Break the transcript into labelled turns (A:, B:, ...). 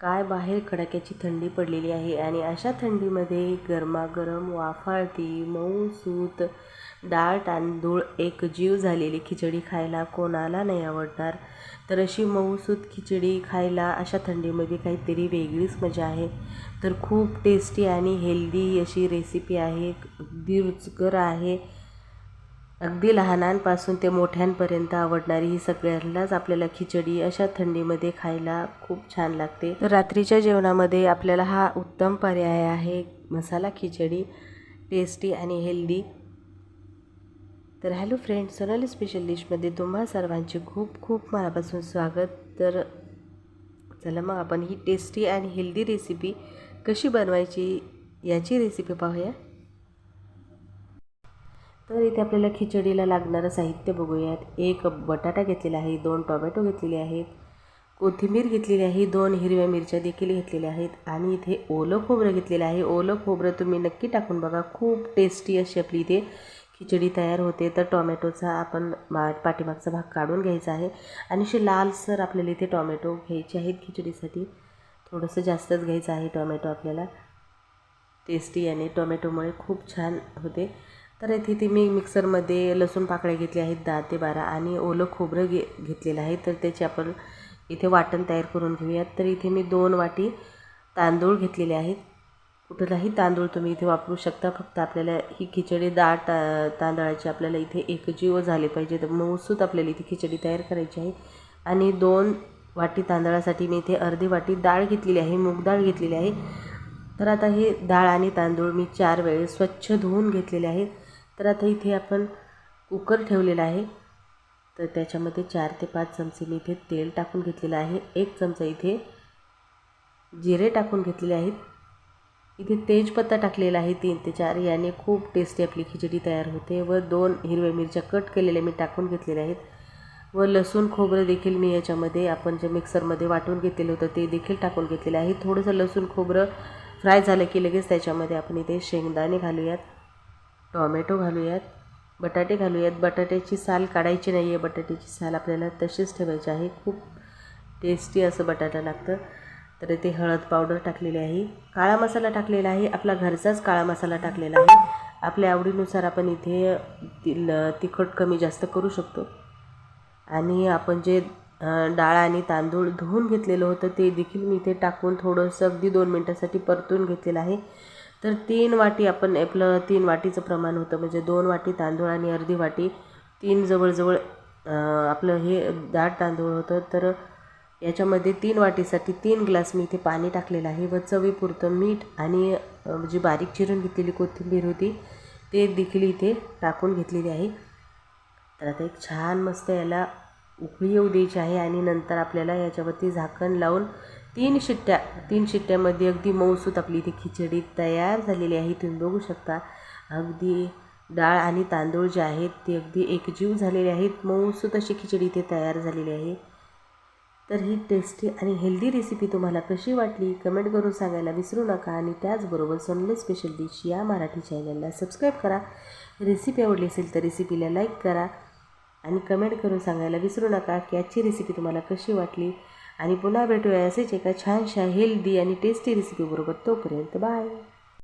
A: काय बाहेर कडाक्याची थंडी पडलेली आहे आणि अशा थंडीमध्ये गरमागरम वाफाळती मऊसूत डाळ तांदूळ एक जीव झालेली खिचडी खायला कोणाला नाही आवडणार? तर अशी मऊसूत खिचडी खायला अशा थंडीमध्ये काहीतरी वेगळीच मजा आहे. तर खूप टेस्टी आणि हेल्दी अशी रेसिपी आहे. अगदी रुचकर आहे. अगदी लहानांपासून ते मोठ्यांपर्यंत आवडणारी ही सगळ्यांनाच आपल्याला खिचडी अशा थंडीमध्ये खायला खूप छान लागते. तर रात्रीच्या जेवणामध्ये आपल्याला हा उत्तम पर्याय आहे मसाला खिचडी टेस्टी आणि हेल्दी तर हॅलो फ्रेंड्स सोनाली स्पेशल डिशमध्ये तुम्हा सर्वांचे खूप खूप मनापासून स्वागत. तर चला मग आपण ही टेस्टी आणि हेल्दी रेसिपी कशी बनवायची याची रेसिपी पाहूया. तर इथे आपल्याला खिचडीला लागणारं साहित्य बघूयात. एक बटाटा घेतलेला आहे दोन टोमॅटो घेतलेले आहेत कोथिंबीर घेतलेली आहे दोन हिरव्या मिरच्या देखील घेतलेल्या आहेत आणि इथे ओलं खोबरं घेतलेलं आहे. ओलं खोबरं तुम्ही नक्की टाकून बघा खूप टेस्टी अशी आपली इथे खिचडी तयार होते. तर टॉमॅटोचा आपण मा पाठीमागचा भाग काढून घ्यायचा आहे आणि असे लालसर आपल्याला इथे टॉमॅटो घ्यायचे आहेत खिचडीसाठी. थोडंसं जास्तच घ्यायचं आहे टॉमॅटो आपल्याला. टेस्टी आणि टोमॅटोमुळे खूप छान होते. तर इथे ते मी मिक्सरमध्ये लसूण पाकळ्या घेतल्या आहेत दहा ते बारा आणि ओलं खोबरं घे घेतलेलं आहे. तर त्याचे आपण इथे वाटण तयार करून घेऊयात. तर इथे मी दोन वाटी तांदूळ घेतलेले आहेत. कुठलाही तांदूळ तुम्ही इथे वापरू शकता. फक्त आपल्याला ही खिचडी डाळ ता तांदळाची आपल्याला इथे एकजीव झाले पाहिजे. तर मऊसूत आपल्याला इथे खिचडी तयार करायची आहे. आणि दोन वाटी तांदळासाठी मी इथे अर्धी वाटी डाळ घेतलेली आहे. मूग डाळ घेतलेली आहे. तर आता हे डाळ आणि तांदूळ मी चार वेळेस स्वच्छ धुवून घेतलेले आहेत. तर आता इथे आपण कुकर ठेवलेला आहे. तर त्याच्यामध्ये चार ते पाच चमचे मी इथे तेल टाकून घेतलेलं आहे. एक चमचा इथे जिरे टाकून घेतलेले आहेत. इथे तेजपत्ता टाकलेला आहे तीन ते चार. याने खूप टेस्टी आपली खिचडी तयार होते व दोन हिरव्या मिरच्या कट केलेल्या मी टाकून घेतलेल्या आहेत. व लसूण खोबरं देखील मी याच्यामध्ये आपण जे मिक्सरमध्ये वाटून घेतलेलं होतं ते देखील टाकून घेतलेलं आहे. थोडंसं लसूण खोबरं फ्राय झालं की लगेच त्याच्यामध्ये आपण इथे शेंगदाणे घालूयात. टॉमॅटो घालूयात बटाटे घालूयात. बटाट्याची साल काढायची नाही आहे बटाट्याची साल आपल्याला तशीच ठेवायची आहे. खूप टेस्टी असं बटाटा लागतं. तर इथे हळद पावडर टाकलेली आहे. काळा मसाला टाकलेला आहे. आपला घरचाच काळा मसाला टाकलेला आहे. आपल्या आवडीनुसार आपण इथे तिल तिखट कमी जास्त करू शकतो. आणि आपण जे डाळ आणि तांदूळ धुवून घेतलेलं होतं ते देखील मी इथे टाकून थोडंसं अगदी दोन मिनटासाठी परतून घेतलेलं आहे. तर तीन वाटी आपण आपलं तीन वाटीचं प्रमाण होतं म्हणजे दोन वाटी तांदूळ आणि अर्धी वाटी तीन जवळजवळ आपलं हे दाट तांदूळ होतं. तर याच्यामध्ये तीन वाटीसाठी तीन ग्लास मी इथे पाणी टाकलेलं आहे व चवीपुरतं मीठ आणि जी बारीक चिरून घेतलेली कोथिंबीर होती ते देखील इथे टाकून घेतलेली आहे. तर आता एक छान मस्त याला उकळी येऊ द्यायची आहे आणि नंतर आपल्याला याच्यावरती झाकण लावून तीन शिट्ट्या तीन शिट्ट्यामध्ये अगदी मऊसूत आपली इथे खिचडी तयार झालेली आहे. तुम्ही बघू शकता अगदी डाळ आणि तांदूळ जे आहेत ते अगदी एकजीव झालेले आहेत. मऊसूत अशी खिचडी इथे तयार झालेली आहे. तर ही टेस्टी आणि हेल्दी रेसिपी तुम्हाला कशी वाटली कमेंट करून सांगायला विसरू नका आणि त्याचबरोबर सोनले स्पेशल डिश या मराठी चॅनलला सबस्क्राईब करा. रेसिपी आवडली असेल तर रेसिपीला लाईक करा. आणि कमेंट करून सांगायला विसरू नका की आजची रेसिपी तुम्हाला कशी वाटली? आणि पुन्हा भेटूया असेच एका छानशा हेल्दी आणि टेस्टी रेसिपीबरोबर तोपर्यंत बाय